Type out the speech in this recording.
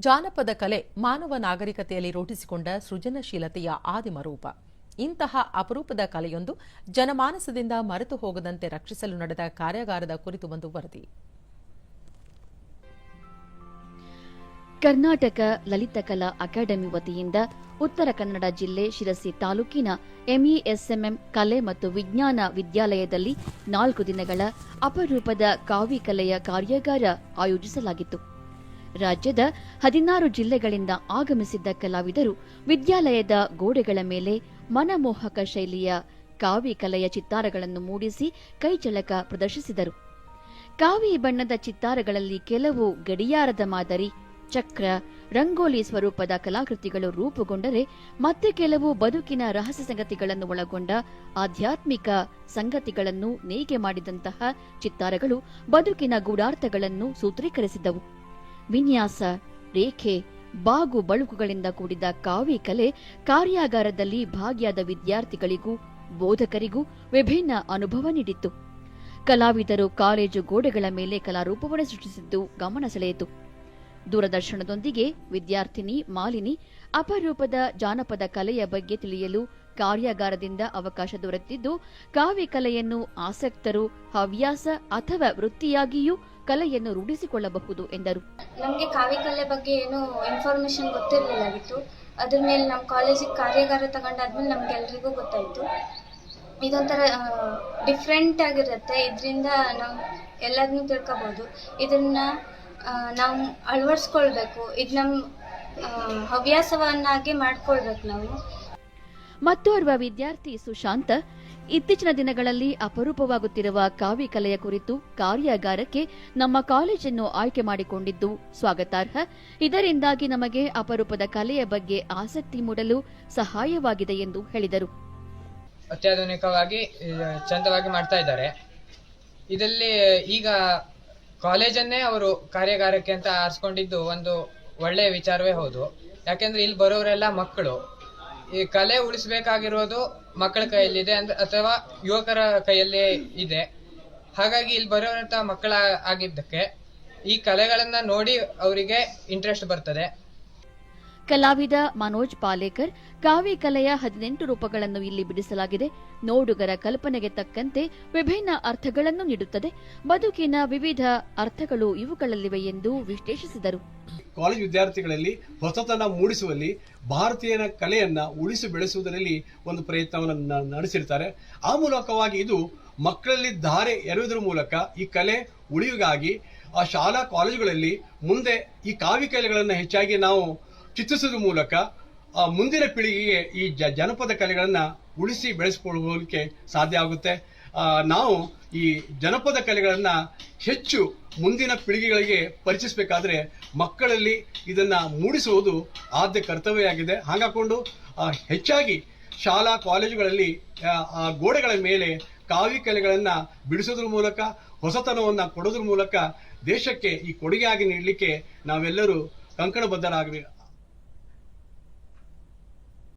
ಜಾನಪದ ಕಲೆ ಮಾನವ ನಾಗರಿಕತೆಯಲ್ಲಿ ರೂಢಿಸಿಕೊಂಡ ಸೃಜನಶೀಲತೆಯ ಆದಿಮ ರೂಪ. ಇಂತಹ ಅಪರೂಪದ ಕಲೆಯೊಂದು ಜನಮಾನಸದಿಂದ ಮರೆತು ಹೋಗದಂತೆ ರಕ್ಷಿಸಲು ನಡೆದ ಕಾರ್ಯಾಗಾರದ ಕುರಿತು ಒಂದು ವರದಿ. ಕರ್ನಾಟಕ ಲಲಿತಕಲಾ ಅಕಾಡೆಮಿ ವತಿಯಿಂದ ಉತ್ತರ ಕನ್ನಡ ಜಿಲ್ಲೆ ಶಿರಸಿ ತಾಲೂಕಿನ ಎಂಇಎಸ್ಎಂಎಂ ಕಲೆ ಮತ್ತು ವಿಜ್ಞಾನ ವಿದ್ಯಾಲಯದಲ್ಲಿ ನಾಲ್ಕು ದಿನಗಳ ಅಪರೂಪದ ಕಾವಿ ಕಲೆಯ ಕಾರ್ಯಾಗಾರ ಆಯೋಜಿಸಲಾಗಿತ್ತು. ರಾಜ್ಯದ ಹದಿನಾರು ಜಿಲ್ಲೆಗಳಿಂದ ಆಗಮಿಸಿದ್ದ ಕಲಾವಿದರು ವಿದ್ಯಾಲಯದ ಗೋಡೆಗಳ ಮೇಲೆ ಮನಮೋಹಕ ಶೈಲಿಯ ಕಾವಿ ಕಲೆಯ ಚಿತ್ತಾರಗಳನ್ನು ಮೂಡಿಸಿ ಕೈಚಳಕ ಪ್ರದರ್ಶಿಸಿದರು. ಕಾವಿ ಬಣ್ಣದ ಚಿತ್ತಾರಗಳಲ್ಲಿ ಕೆಲವು ಗಡಿಯಾರದ ಮಾದರಿ, ಚಕ್ರ, ರಂಗೋಲಿ ಸ್ವರೂಪದ ಕಲಾಕೃತಿಗಳು ರೂಪುಗೊಂಡರೆ ಮತ್ತೆ ಕೆಲವು ಬದುಕಿನ ರಹಸ್ಯ ಸಂಗತಿಗಳನ್ನು ಒಳಗೊಂಡ ಆಧ್ಯಾತ್ಮಿಕ ಸಂಗತಿಗಳನ್ನು ನೇಯ್ಗೆ ಮಾಡಿದಂತಹ ಚಿತ್ತಾರಗಳು ಬದುಕಿನ ಗೂಢಾರ್ಥಗಳನ್ನು ಸೂತ್ರೀಕರಿಸಿದವು ವಿನ್ಯಾಸ, ರೇಖೆ, ಬಾಗು ಬಳುಕುಗಳಿಂದ ಕೂಡಿದ ಕಾವಿ ಕಲೆ ಕಾರ್ಯಾಗಾರದಲ್ಲಿ ಭಾಗಿಯಾದ ವಿದ್ಯಾರ್ಥಿಗಳಿಗೂ, ಬೋಧಕರಿಗೂ ವಿಭಿನ್ನ ಅನುಭವ ನೀಡಿತ್ತು. ಕಲಾವಿದರು ಕಾಲೇಜು ಗೋಡೆಗಳ ಮೇಲೆ ಕಲಾರೂಪವನ್ನು ಸೃಷ್ಟಿಸಿದ್ದು ಗಮನ ಸೆಳೆಯಿತು. ದೂರದರ್ಶನದೊಂದಿಗೆ ವಿದ್ಯಾರ್ಥಿನಿ, ಮಾಲಿನಿ ಅಪರೂಪದ ಜಾನಪದ ಕಲೆಯ ಬಗ್ಗೆ ತಿಳಿಯಲು ಕಾರ್ಯಾಗಾರದಿಂದ ಅವಕಾಶ ದೊರೆತಿದ್ದು, ಕಾವ್ಯ ಕಲೆಯನ್ನು ಆಸಕ್ತರು, ಹವ್ಯಾಸ ಅಥವಾ ವೃತ್ತಿಯಾಗಿಯೂ ಕಲೆಯನ್ನು ರೂಢಿಸಿಕೊಳ್ಳಬಹುದು ಎಂದರು. ನಮಗೆ ಕಾವ್ಯ ಕಲೆ ಬಗ್ಗೆ ಏನು ಇನ್ಫಾರ್ಮೇಷನ್ ಗೊತ್ತಿರಲಿಲ್ಲಾಗಿತ್ತು ಅದ್ರ ಮೇಲೆ ನಮ್ಮ ಕಾಲೇಜಿಗೆ ಕಾರ್ಯಾಗಾರ ತಗೊಂಡಾದ್ಮೇಲೆ ನಮ್ಗೆಲ್ರಿಗೂ ಗೊತ್ತಾಯಿತು. ಇದೊಂಥರ ಡಿಫ್ರೆಂಟ್ ಆಗಿರುತ್ತೆ. ಇದರಿಂದ ನಾವು ಎಲ್ಲದನ್ನೂ ತಿಳ್ಕೊಬೋದು. ಇದನ್ನ ನಾವು ಅಳವಡಿಸ್ಕೊಳ್ಬೇಕು. ಇದು ನಮ್ಮ ಹವ್ಯಾಸವನ್ನಾಗಿ ಮಾಡ್ಕೊಳ್ಬೇಕು ನಾವು. ಮತ್ತೋರ್ವ ವಿದ್ಯಾರ್ಥಿ ಸುಶಾಂತ ಇತ್ತೀಚಿನ ದಿನಗಳಲ್ಲಿ ಅಪರೂಪವಾಗುತ್ತಿರುವ ಕಾವ್ಯ ಕಲೆಯ ಕುರಿತು ಕಾರ್ಯಾಗಾರಕ್ಕೆ ನಮ್ಮ ಕಾಲೇಜನ್ನು ಆಯ್ಕೆ ಮಾಡಿಕೊಂಡಿದ್ದು ಸ್ವಾಗತಾರ್ಹ. ಇದರಿಂದಾಗಿ ನಮಗೆ ಅಪರೂಪದ ಕಲೆಯ ಬಗ್ಗೆ ಆಸಕ್ತಿ ಮೂಡಲು ಸಹಾಯವಾಗಿದೆ ಎಂದು ಹೇಳಿದರು. ಅತ್ಯಾಧುನಿಕವಾಗಿ ಚಂದವಾಗಿ ಮಾಡ್ತಾ ಇದ್ದಾರೆ. ಇದರಲ್ಲಿ ಈಗ ಕಾಲೇಜನ್ನೇ ಅವರು ಕಾರ್ಯಾಗಾರಕ್ಕೆ ಅಂತ ಆರಿಸ್ಕೊಂಡಿದ್ದು ಒಂದು ಒಳ್ಳೆಯ ವಿಚಾರವೇ ಹೌದು. ಯಾಕೆಂದ್ರೆ ಇಲ್ಲಿ ಬರೋರೆಲ್ಲ ಮಕ್ಕಳು. ಈ ಕಲೆ ಉಳಿಸಬೇಕಾಗಿರೋದು ಮಕ್ಕಳ ಕೈಯಲ್ಲಿದೆ ಅಂದ್ರೆ ಅಥವಾ ಯುವಕರ ಕೈಯಲ್ಲಿ ಇದೆ. ಹಾಗಾಗಿ ಇಲ್ಲಿ ಬರುವಂತ ಮಕ್ಕಳ ಆಗಿದ್ದಕ್ಕೆ ಈ ಕಲೆಗಳನ್ನ ನೋಡಿ ಅವರಿಗೆ ಇಂಟ್ರೆಸ್ಟ್ ಬರ್ತದೆ. ಕಲಾವಿದ ಮನೋಜ್ ಪಾಲೇಕರ್ ಕಾವ್ಯ ಕಲೆಯ ಹದಿನೆಂಟು ರೂಪಗಳನ್ನು ಇಲ್ಲಿ ಬಿಡಿಸಲಾಗಿದೆ. ನೋಡುಗರ ಕಲ್ಪನೆಗೆ ತಕ್ಕಂತೆ ವಿಭಿನ್ನ ಅರ್ಥಗಳನ್ನು ನೀಡುತ್ತದೆ. ಬದುಕಿನ ವಿವಿಧ ಅರ್ಥಗಳು ಇವುಗಳಲ್ಲಿವೆ ಎಂದು ವಿಶ್ಲೇಷಿಸಿದರು. ಕಾಲೇಜು ವಿದ್ಯಾರ್ಥಿಗಳಲ್ಲಿ ಹೊಸತನ ಮೂಡಿಸುವಲ್ಲಿ ಭಾರತೀಯ ಕಲೆಯನ್ನ ಉಳಿಸಿ ಬೆಳೆಸುವುದರಲ್ಲಿ ಒಂದು ಪ್ರಯತ್ನವನ್ನು ನಡೆಸಿರ್ತಾರೆ. ಆ ಮೂಲಕವಾಗಿ ಇದು ಮಕ್ಕಳಲ್ಲಿ ಧಾರೆ ಎರೆಯುವುದರ ಮೂಲಕ ಈ ಕಲೆ ಉಳಿವಿಗಾಗಿ ಆ ಶಾಲಾ ಕಾಲೇಜುಗಳಲ್ಲಿ ಮುಂದೆ ಈ ಕಾವ್ಯ ಕಲೆಗಳನ್ನು ಹೆಚ್ಚಾಗಿ ನಾವು ಚಿತ್ರಿಸುವುದರ ಮೂಲಕ ಮುಂದಿನ ಪೀಳಿಗೆಗೆ ಈ ಜ- ಜನಪದ ಕಲೆಗಳನ್ನು ಉಳಿಸಿ ಬೆಳೆಸಿಕೊಳ್ಳುವುದಕ್ಕೆ ಸಾಧ್ಯ ಆಗುತ್ತೆ. ನಾವು ಈ ಜನಪದ ಕಲೆಗಳನ್ನು ಹೆಚ್ಚು ಮುಂದಿನ ಪೀಳಿಗೆಗಳಿಗೆ ಪರಿಚಯಿಸಬೇಕಾದ್ರೆ ಮಕ್ಕಳಲ್ಲಿ ಇದನ್ನು ಮೂಡಿಸುವುದು ಆದ್ಯ ಕರ್ತವ್ಯ ಆಗಿದೆ. ಹಾಗಾಕೊಂಡು ಹೆಚ್ಚಾಗಿ ಶಾಲಾ ಕಾಲೇಜುಗಳಲ್ಲಿ ಆ, ಆ ಗೋಡೆಗಳ ಮೇಲೆ ಕಾವಿ ಕಲೆಗಳನ್ನು ಬಿಡಿಸೋದ್ರ ಮೂಲಕ ಹೊಸತನವನ್ನು ಕೊಡೋದ್ರ ಮೂಲಕ ದೇಶಕ್ಕೆ ಈ ಕೊಡುಗೆಯಾಗಿ ನೀಡಲಿಕ್ಕೆ ನಾವೆಲ್ಲರೂ ಕಂಕಣಬದ್ಧರಾಗಬೇಕು